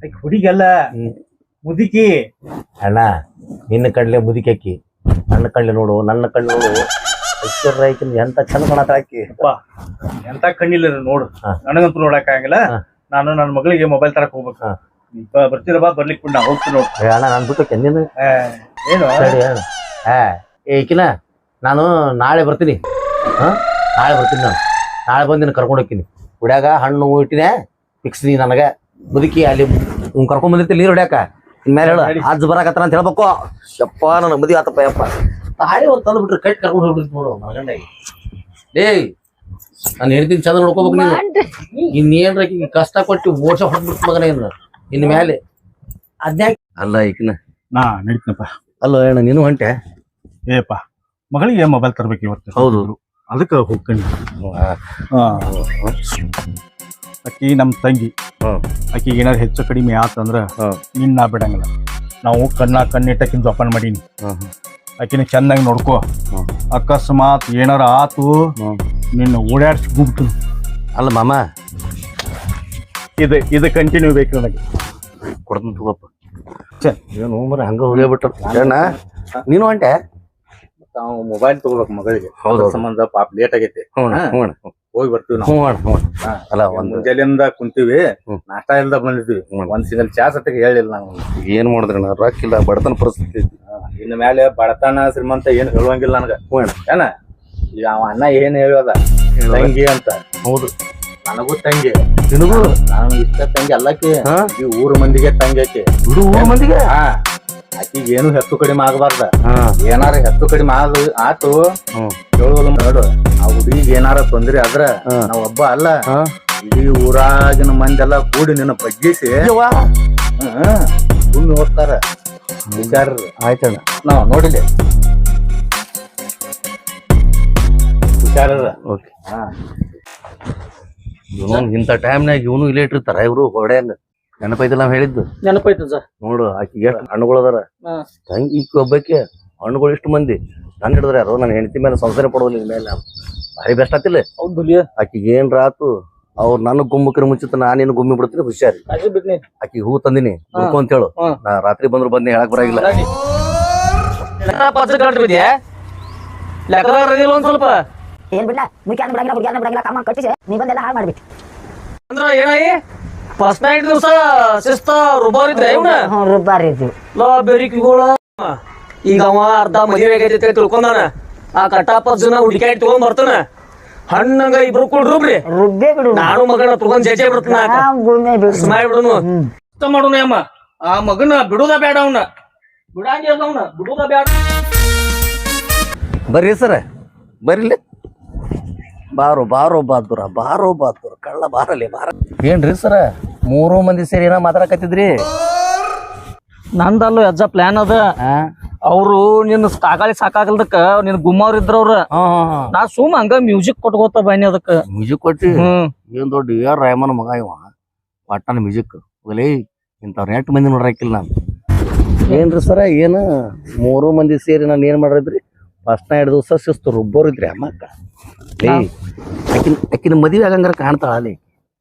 ಆಕಿ ಹುಡುಗಿಯಲ್ಲ. ಮುದುಕಿ. ಅಣ್ಣ ನಿನ್ನ ಕಡ್ಲೆ ಮುದಿಕಿ ನನ್ನ ಕಡ್ಲೆ ನೋಡು ನನ್ನ ಕಣ್ಣು ನೋಡು. ಐಶ್ವರ್ಯ ಎಂತ ಚಂದ ಕಾಣತ್ತ ಆಕಿ ಅಪ್ಪ ಎಂತ ಕಣ್ಣಿಲ್ಲ ನೋಡು. ಹಾ. ನನಗಂತೂ ನೋಡಕ್ ಆಗಂಗಿಲ್ಲ ನಾನು ನನ್ನ ಮಗಳಿಗೆ ಮೊಬೈಲ್ ತರಕ್ ಹೋಗ್ಬೇಕು. ಬ- ಬರ್ತೀರ ಬಾ ಬರ್ಲಿಕ್ಕೆ ಬಿಡ್ ನಾ ಹೋಗ್ತೀನಿ ನೋಡು. ಏ ಅಣ್ಣ ನಾನು ಬಿಟ್ಟು ಕೆಂದಿನ ಏ, ಏನು? ಸರಿ ಅಣ್ಣ ಏ ಏಕಿನ ನಾನು ನಾಳೆ ಬರ್ತೀನಿ. ಹಾ? ನಾಳೆ ಬರ್ತೀನಿ ನಾನು. ನಾಳೆ ಬಂದು ನಿನ್ನ ಕರ್ಕೊಂಡು ಹೋಗ್ತೀನಿ. ಹುಡ್ಯಾಗ ಹಣ್ಣು ಇಟ್ಟಿನೇ ಫಿಕ್ಸ್ ನೀ ನನಗ. ಮುದುಕಿ ಅಲ್ಲಿ ಅವ್ನ್ ಕರ್ಕೊಂಡ್ ಬಂದಿರ್ತಿ ನೀರು ಹೊಡ್ಯಾಕ. ಇನ್ಮೇಲೆ ಹೇಳು ಅಜ್ಜ ಬರಾಕತ್ತಾನ ಅಂತ ಹೇಳ್ಬೇಕು. ಯಪ್ಪ ನನ್ ಮದುವೆ ಆತಪ್ಪ ಯಪ್ಪ. ತಾಳಿ ಒಂದು ತಂದು ಬಿಟ್ರೆ ಕಟ್ ಕರ್ಕೊಂಡು ಹೋಗ್ಬಿಡ್ತು ನೋಡು ಮಗಂಡ ಏಯ್ ನಾನು ಹೇಳ್ತೀನಿ ಚಂದ ನೋಡ್ಕೋಬೇಕು ನೀನು. ಇನ್ನೇನ್ರ ಕಷ್ಟ ಕೊಟ್ಟು ಮೋಸ ಹೊಡ್ಬಿಟ್ಟು ಮಗನ ಇನ್ನು. ಇನ್ ಮೇಲೆ ಅದ್ಯಾಕೆ? ಅಲ್ಲ ಈಕಿನ. ನಾ ನಡೀತೀನಪ್ಪ. ಅಲ್ಲ ಅಣ್ಣ ನೀನು ಹೊಂಟೆ? ಏಪ್ಪ ಮಗಳಿಗೆ ಮೊಬೈಲ್ ತರ್ಬೇಕು ಇವತ್ತು? ಹೌದು. ಅದಕ್ಕೆ ಹೋಗ್ಕೊಂಡು ಅಕ್ಕಿ ನಮ್ಮ ತಂಗಿ. ಅಕ್ಕಿ ಆಕಿಗೆ ಏನಾರು ಹೆಚ್ಚು ಕಡಿಮೆ ಆತಂದ್ರ. ನಿನ್ನ ನಾ ಬಿಡಂಗಿಲ್ಲ. ನಾವು ಕಣ್ಣ ಕಣ್ಣಿಟ್ಟಕ್ಕಿಂತ ಜೋಪಾನ ಮಾಡೀನಿ. ಅಕ್ಕಿನ ಆಕಿನ ಚೆನ್ನಾಗಿ ನೋಡ್ಕೋ. ಅಕಸ್ಮಾತ್ ಏನಾರ ಆತು ನಿನ್ನ ಓಡಾಡ್ಸಿ ಗುಬ್ತು ಅಲ್ಲ ಮಾಮ ಇದು ಇದು ಕಂಟಿನ್ಯೂ ಬೇಕು ನನಗೆ. ಕೊಡ್ತೀನಿ ತಗೋಪ್ಪ. ಛೆ. ಏನು ಮರ ಹಂಗ ಹೋಗ್ಬಿಟ್ರು ಅಣ್ಣ ನೀನು ಹೊಂಟೆ ನಾವು ಮೊಬೈಲ್ ತಗೋಬೇಕು ಮಗಳಿಗೆ. ಹೌದು, ಅದ್ರ. ಸಂಬಂಧ ಪಾಪ ಲೇಟ್ ಆಗೈತಿ. ಹ್ಞೂ ಅಣ್ಣ, ಹ್ಞೂ ಅಣ್ಣ, ಹೋಗಿ ಬರ್ತೀವಿ ನಾವು. ಹ್ಞೂ ಅಣ್ಣ, ಹ್ಞೂ ಅಣ್ಣ. ಹಾ. ಅಲ್ಲ ಒಂದು ಮುಂಜಾನೆಯಿಂದ ಕುಂತೀವಿ. ಹ್ಮ್. ನಾಷ್ಟಾ ಇಲ್ದ ಬಂದಿದ್ವಿ ಹ್ಮ್. ಒಂದ್ ಸಿಂಗಲ್ ಚಾ ಸತ್ತಿಗೆ ಹೇಳಿಲ್ಲ ನಾವು ಏನ್ ಮಾಡಿದ್ರಣ್ಣ ರೊಕ್ಕಿಲ್ಲ ಬಡತನ ಪರಿಸ್ಥಿತಿ ಐತಿ. ಇನ್ನ ಮೇಲೆ ಬಡತನ ಶ್ರೀಮಂತ ಏನ್ ಹೇಳುವಂಗಿಲ್ಲ ನನಗ. ಹ್ಞೂ ಅಣ್ಣ. ಏನ? ಈಗ ಅವ ಅಣ್ಣ ಏನ್ ಹೇಳೋದ? ತಂಗಿ ಅಂತ. ಹೌದು. ನನಗೂ ತಂಗಿ. ನಿನಗೂ? ನಾನು ಇಷ್ಟ ತಂಗಿ ಅಲ್ಲಕ್ಕೆ. ಹಾ? ಈ ಊರ ಮಂದಿಗೆ ತಂಗಿ ಆಕೆ. ಬಿಡು ಊರ್ ಮಂದಿಗೆ? ಹಾ. ಆಕಿಗೆ ಏನು ಹೆಚ್ಚು ಕಡಿಮೆ ಆಗಬಾರ್ದ. ಹಾ. ಏನಾರ ಹೆಚ್ಚು ಕಡಿಮೆ ಆದ ಆತು ಹ್ಮ್. ಹೇಳುವಲ್ಲ ನೋಡು. ಆ ಹುಡುಗಿಗೆ ಏನಾರ ತೊಂದ್ರೆ ಆದ್ರ ಹಾ. ನಾವ್ ಒಬ್ಬ ಅಲ್ಲ. ಹಾ. ಇಡೀ ಊರಾಗಿನ ಮಂದಿ ಎಲ್ಲ ಕೂಡಿ ನಿನ್ನ ಬಗ್ಗಿಸಿ. ಹ್ಮ್ ಭೂಮಿ ಓದ್ತಾರ. ವಿಚಾರ ಆಯ್ತಣ್ಣ. ನಾವ್ ನೋಡಿಲ್ಲ ವಿಚಾರ ಓಕೆ. ಇವನು ಇಂಥ ಟೈಮ್ನಾಗ ಇವನು ಇಲ್ಲೇ ಇಟ್ಟಿರ್ತಾರ ಇವರು ಹೊಡೆಯಂಗ ನೆನಪೈತಿಲ್ಲ ನಾವ್ ಹೇಳಿದ್ದು? ನೆನಪೈತ ಸರ್. ನೋಡು ಆಕಿ ಎಷ್ಟು ಹಣ್ಣುಗಳು ಅದಾರ. ತಂಗಿ ಈಕಿ ಒಬ್ಬಕ್ಕೆ ಹಣ್ಣುಗಳು ಇಷ್ಟು ಮಂದಿ. ನನ್ನ ಹಿಡಿದ್ರೆ ಯಾರು ನನ್ನ ಹೆಂಡತಿ ಮೇಲೆ ಸಂಸಾರ ಪಡೋದಿಲ್ಲ ಇನ್ ಮೇಲೆ. ಭಾರಿ ಬೆಸ್ಟ್ ಆತಿಲ್ಲ. ಹೌದು ಆಕಿಗೆ ಏನ್ರ ಆತು ಅವ್ರು ನನ್ನ ಗುಮ್ಮಕ್ಕಿನ ಮುಂಚಿತ ಏನು ಗುಮ್ಮಿ ಬಿಡ್ತೀನಿ ಹುಷಾರಿ. ಆಕಿ ಹೂ ತಂದಿನಿ ಹುಡ್ಕೊ ಅಂತ ಹೇಳು. ನಾ ರಾತ್ರಿ ಬಂದ್ರು ಬಂದ್ ಹೇಳಕ್ ಬರಾಗಿಲ್ಲ. ಒಂದ್ ಸ್ವಲ್ಪ. ಏನ್ ಬಿಡ್ಲ? ಮುಖ್ಯಾನ ಬಿಡಂಗಿಲ್ಲ ಹುಡುಗಿಯಾನ ಬಿಡಂಗಿಲ್ಲ ಕಮ್ಮ ಕಟ್ಟಿಸಿ. ನೀ ಬಂದೆಲ್ಲ ಹಾಳು ಮಾಡ್ಬಿಟ್ಟು ಅಂದ್ರ ಏನಾಗಿ ಫಸ್ಟ್ ನೈಟ್ ದಿವಸ ಶಿಸ್ತ ರುಬಾರ್ ಇದ್ರೆ ಇವ್ನ? ಹ್ಞೂ ರುಬ್ಬಾರಿ ಇದ್ವಿ. ಲಾ ಬೆರಿಕಿಗೋಳ ಈಗ ಅವ ಅರ್ಧ ಮದುವೆ ಆಗೈತಿ ಅಂತ ತಿಳ್ಕೊಂಡಾನ. ಆ ಕಟ್ಟಾಪ ಜನ ಹುಡುಕಾಡಿ ತಗೊಂಡ್ ಬರ್ತಾನ. ಹಣ್ಣಂಗ ಇಬ್ರು ಕೊಡ್ರುಬ್ರಿ ರುಬ್ಬೇ ಬಿಡು ನಾನು ಮಗನ ತಗೊಂಡ್ ಜಜ್ಜೆ ಬಿಡ್ತಾನ ಆ ಭೂಮಿ ಬಿಡು. ಮಾಡ್ಬಿಡುನು ಇಷ್ಟ ಮಾಡುನು ಅಮ್ಮ. ಆ ಮಗನ ಬಿಡುದ ಬೇಡ ಅವನ. ಬಿಡಂಗಿಲ್ಲ ಅವನ. ಬಿಡುದ ಬೇಡ ಬರ್ರಿ ಸರ. ಬರ್ರಿ ಬಾರೋ ಬಾರೋ ಬಾದೂರ ಬಾರೋ ಬಾದೂರ ಕಳ್ಳ ಬಾರಲಿ ಬಾರ ಏನ್ರಿ ಸರ? ಮೂರು ಮಂದಿ ಸೇರಿ ಏನೋ ಮಾತಾಡಕತ್ತಿದ್ರಿ? ನಂದಲ್ಲೂ ಅಜ್ಜ ಪ್ಲಾನ್ ಅದ. ಅವರು ನಿನ್ನ ಕಾಗಾಳಿ ಸಾಕಾಗಲ್ದಕ್ಕ ನಿನ್ ಗುಮ್ಮವ್ರ ಇದ್ರ ಅವ್ರ ಹಾ ಹಾ. ನಾ ಸುಮ್ ಹಂಗ ಮ್ಯೂಸಿಕ್ ಕೊಟ್ಕೋತ ಬನ್ನಿ ಅದಕ್ಕ. ಮ್ಯೂಸಿಕ್ ಕೊಟ್ಟಿ? ಏನ್ ದೊಡ್ಡ ಯಾರ್ ರಾಯಮನ್ ಮಗ ಇವ. ಪಟ್ಟಣ ಮ್ಯೂಸಿಕ್ ಹೋಗಲಿ ಇಂಥವ್ರ ಎಂಟು ಮಂದಿ ನೋಡ್ರಾಕಿಲ್ಲ ನಾನು. ಏನ್ರಿ ಸರ ಏನು? ಮೂರು ಮಂದಿ ಸೇರಿ ನಾನು ಏನ್ ಮಾಡಿದ್ರಿ? ಫಸ್ಟ್ ಎರಡು ದಿವಸ ಶಿಸ್ತು ರುಬ್ಬೋರಿದ್ರಿ ಅಮ್ಮಕ್ಕ. ಲೇ ಆಕಿನ ಆಕಿನ ಮದುವೆ ಆಗಂಗಾರ ಕಾಣ್ತಾಳ ಅಲ್ಲಿ.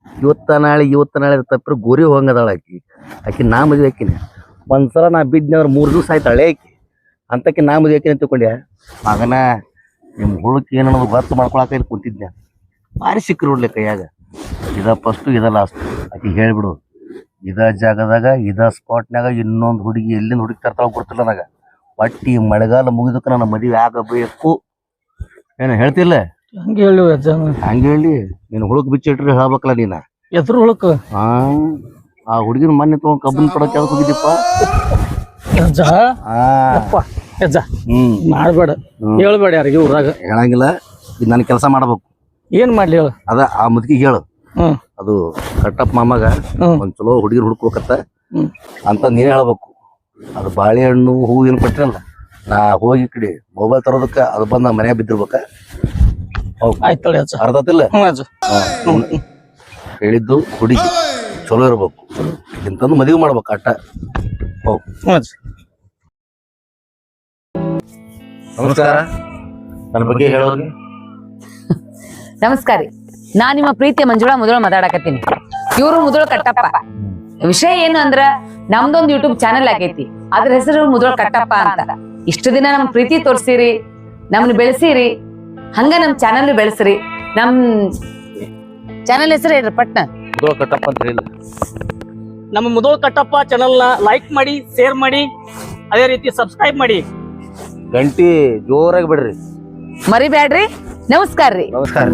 ಇವತ್ತ ನಾಳೆ ಇವತ್ತ ನಾಳೆ ತಪ್ಪಿರ ಗೋರಿ ಹೋಗಂಗದಾಳ ಆಕಿ. ಆಕಿ ನಾ ಮದುವೆ ಆಕಿನ. ಒಂದ್ಸಲ ನಾ ಬಿದ್ನಂದ್ರ ಮೂರು ದಿವಸ ಆಯ್ತಾಳೆ ಆಕಿ. ಅಂತಕ್ಕೆ ನಾ ಮದುವೆ ಆಕಿನ ತಿಳ್ಕೊಂಡ್ಯ ಮಗನ ನಿಮ್ಮ ಹುಳಕ್ಕೆ ಏನನ್ನೋದು ಗೊತ್ತು ಮಾಡ್ಕೊಳಕ ಇಲ್ಲಿ ಕುಂತಿದ್ದೆ ಭಾರಿ ಸಿಕ್ಕರು ನೋಡ್ಲಿ ಕೈಯಾಗ. ಇದ ಫಸ್ಟು ಇದ ಲಾಸ್ಟ್ ಆಕಿ ಹೇಳ್ಬಿಡು ಇದ ಜಾಗದಾಗ ಇದ ಸ್ಪಾಟ್ನಾಗ ಇನ್ನೊಂದು ಹುಡುಗಿ ಎಲ್ಲಿಂದ ಹುಡುಗಿ ತರ್ತಾವ ಗೊತ್ತಿಲ್ಲ ನನಗ. ಒಟ್ಟಿ ಮಳೆಗಾಲ ಮುಗಿದಕ್ಕೆ ನನ್ನ ಮದುವೆ ಆಗಬೇಕು. ಏನ ಹೇಳ್ತಿಲ್ಲ? ಹಂಗೆ ಹೇಳಿ ಹಂಗೆ ಹೇಳಿ. ನೀನು ಹುಡುಕ್ ಬಿಚ್ಚಿಟ್ರೆ ಹೇಳ್ಬೇಕಲ್ಲ ನೀನ? ಎದ್ರ ಹುಳುಕ ಆ ಆ ಹುಡುಗಿನ ಮೊನ್ನೆ ತಗೊಂಡ್ ಕಬ್ಬನ್ ಕೊಡೋ ಕೆಲಸ ಹೋಗಿದ್ದೀಪ್ಪ ಅಜ್ಜ. ಹ್ಮ್. ಮಾಡ್ಬೇಡ. ಹೇಳ್ಬೇಡ ಯಾರಿಗೆ ಊರಾಗ. ಹೇಳಂಗಿಲ್ಲ. ಇದು ನನ್ನ ಕೆಲಸ ಮಾಡ್ಬೇಕು. ಏನ್ ಮಾಡ್ಲಿ ಹೇಳು. ಅದ ಆ ಮುದುಕಿಗೆ ಹೇಳು. ಹ್ಮ್. ಅದು ಕಟ್ಟಪ್ಪ ಮಾಮಗ. ಒಂದ್ ಚಲೋ ಹುಡುಗಿರ್ ಹುಡುಕ್ಬೇಕತ್ತ. ಅಂತ ನೀನ್ ಹೇಳ್ಬೇಕು. ಅದು ಬಾಳೆಹಣ್ಣು ಹೂವಿನ ಏನು ಕೊಟ್ಟಿರಲ್ಲ ನಾ ಹೋಗಿ ಈ ಕಡೆ ಮೊಬೈಲ್ ತರೋದಕ್ಕ ಅದು ಬಂದ ಮನೆ ಬಿದ್ದಿರ್ಬೇಕ. ಆಯ್ತಳಿ ಅಜ್ಜ. ಅರ್ಧತಿಲ್ಲ? ಹ್ಞೂ ಅಜ್ಜ. ಹೇಳಿದ್ದು ಹುಡುಗಿ ಚಲೋ ಇರ್ಬೇಕು. ಇಂತಂದು ಮದುವೆ ಮಾಡ್ಬೇಕು ಅಟ್ಟ ಹೌದು. ಹ್ಞೂ ಅಜ್ಜ. ನಮಸ್ಕಾರ. ನನ್ನ ಬಗ್ಗೆ ಹೇಳೋರಿ ನಮಸ್ಕಾರ ರೀ. ನಾ ನಿಮ್ಮ ಪ್ರೀತಿಯ ಮಂಜುಳಾ ಮೊದಲು ಮಾತಾಡಕತ್ತೀನಿ. ಇವರು ಮೊದಲು ಕಟ್ಟಪ್ಪ. ವಿಷಯ ಏನು ಅಂದ್ರ ನಮ್ದೊಂದು ಯೂಟ್ಯೂಬ್ ಚಾನೆಲ್ ಆಗೈತಿ. ಅದ್ರ ಹೆಸರು ಮುದೋಳ ಕಟ್ಟಪ್ಪ ಅಂತ. ಇಷ್ಟು ದಿನ ನಮ್ ಪ್ರೀತಿ ತೋರ್ಸಿರಿ ನಮ್ನ ಬೆಳೆಸಿರಿ ಹಂಗ ನಮ್ ಚಾನೆಲ್ ಬೆಳೆಸ್ರಿ. ನಮ್ ಚಾನೆಲ್ ಹೆಸರು ಏನ್ರಿ ಪಟ್ನ? ಕಟ್ಟಪ್ಪ ಅಂತ ಹೇಳಿ ನಮ್ಮ ಮುದೋಳ್ ಕಟ್ಟಪ್ಪ ಚಾನಲ್ನ ಲೈಕ್ ಮಾಡಿ ಶೇರ್ ಮಾಡಿ ಅದೇ ರೀತಿ ಸಬ್ಸ್ಕ್ರೈಬ್ ಮಾಡಿ. ಗಂಟಿ ಜೋರಾಗಿ ಬಿಡ್ರಿ. ಮರಿಬೇಡ್ರಿ ನಮಸ್ಕಾರ ರೀ ನಮಸ್ಕಾರ